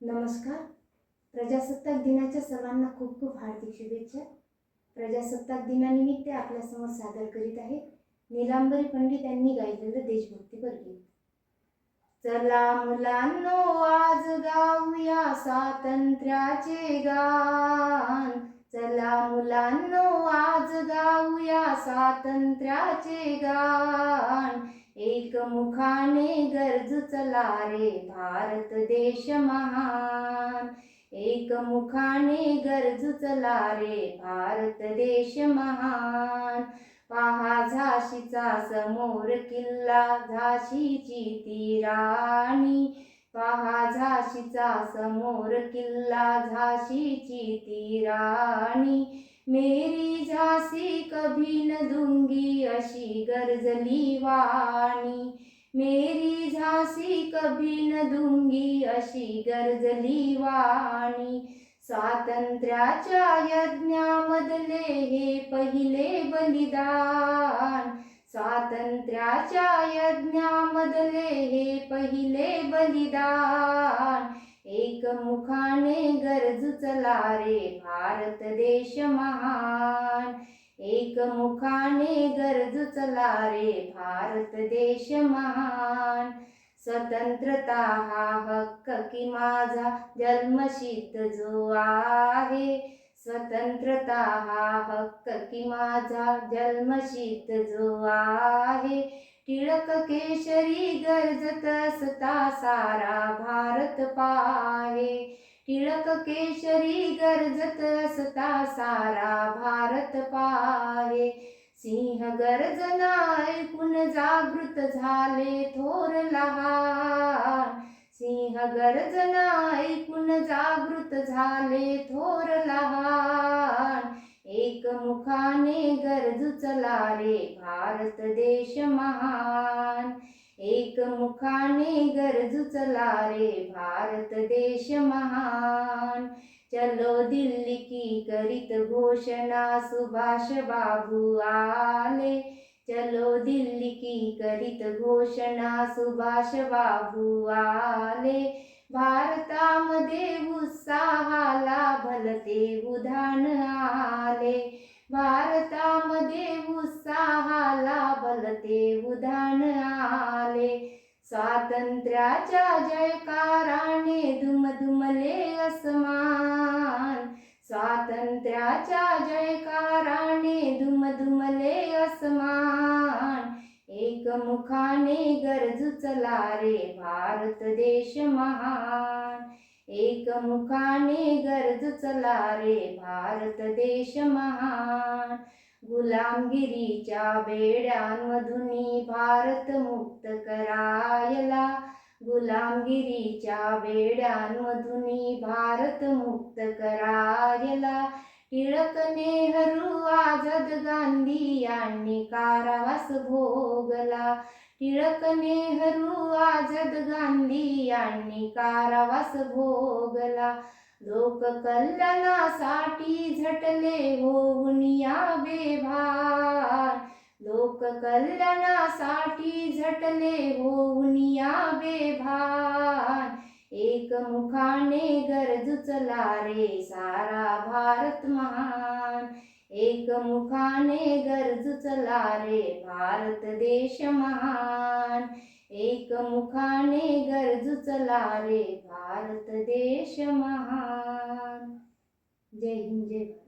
नमस्कार. प्रजासत्ताक दिनाच्या सर्वांना खूप खूप हार्दिक शुभेच्छा. प्रजासत्ताक दिनानिमित्त आपल्यासमोर सादर करीत आहे निलांबरी पंडित यांनी गायलेलं देशभक्तीपर गीत चला मुलांनो आज गाऊया स्वातंत्र्याचे गान. चला मुलांनो आज गाऊया स्वातंत्र्याचे गान. एकमुखाने गरज चला रे भारत देश महान. एकमुखाने गरज चला रे भारत देश महान. पहा झाशीचा समोर किल्ला झाशीची ती राणी. पहा झाशीचा समोर किल्ला झाशीची ती राणी. मेरी झासी कभी न दूंगी अशी गरजली वाणी. मेरी झासी कभी न दूंगी अशी गरजली वाणी. स्वातंत्र्याच्या यज्ञामधले हे पहिले बलिदान. स्वातंत्र्याच्या यज्ञामधले हे पहिले बलिदान. एकमुखाने गरज चला रे भारत देश महान. एकमुखाने गरज चला रे भारत देश महान. स्वतंत्रता हा हक्क की माझा जन्मसिद्ध जो आहे. स्वतंत्रता हा हक्क की माझा जन्मसिद्ध जो आहे. टिळक केशरी गरजत असता सारा भारत पाहे. टिळक केशरी गरजत असता सारा भारत पाहे. सिंह गर्जना ऐकून जागृत झाले थोर लहान. सिंह गर्जना ऐकून जागृत झाले थोर एकमुखाने गरजू चला रे भारत देश महान. एकमुखाने गरजू चला रे भारत देश महान. चलो दिल्ली की करीत घोषणा सुभाष बाबू आले. चलो दिल्ली की करीत घोषणा सुभाष बाबू आले. भारतामध्ये उत्साहाला भलते उधाण आले. भारतामध्ये उत्साहाला बलते उधाण आले. स्वातंत्र्याच्या जयकाराने दुमदुमले असमान. स्वातंत्र्याच्या जयकाराने दुमदुमले असमान. एकमुखाने गरजू चला रे भारत देश महान. एकमुखाने गर्ज चला रे भारत देश महान. गुलामगिरीच्या बेड्यांमधून भारत मुक्त करायला. गुलामगिरीच्या बेड्यांमधून भारत मुक्त करायला. टिळक नेहरू आझाद गांधी यांनी कारावास भोगला. टिळक नेहरू आझाद गांधी यांनी कारावास भोगला. लोक कल्याणासाठी झटले होऊन या बेभार लोक कल्याणासाठी झटले होऊन या बेभान. एकमुखाने गरजू चला रे सारा भारत महान. एकमुखाने गरजू चला रे भारत देश महान. एकमुखाने गरजू चला रे भारत देश महान. जय हिंद जय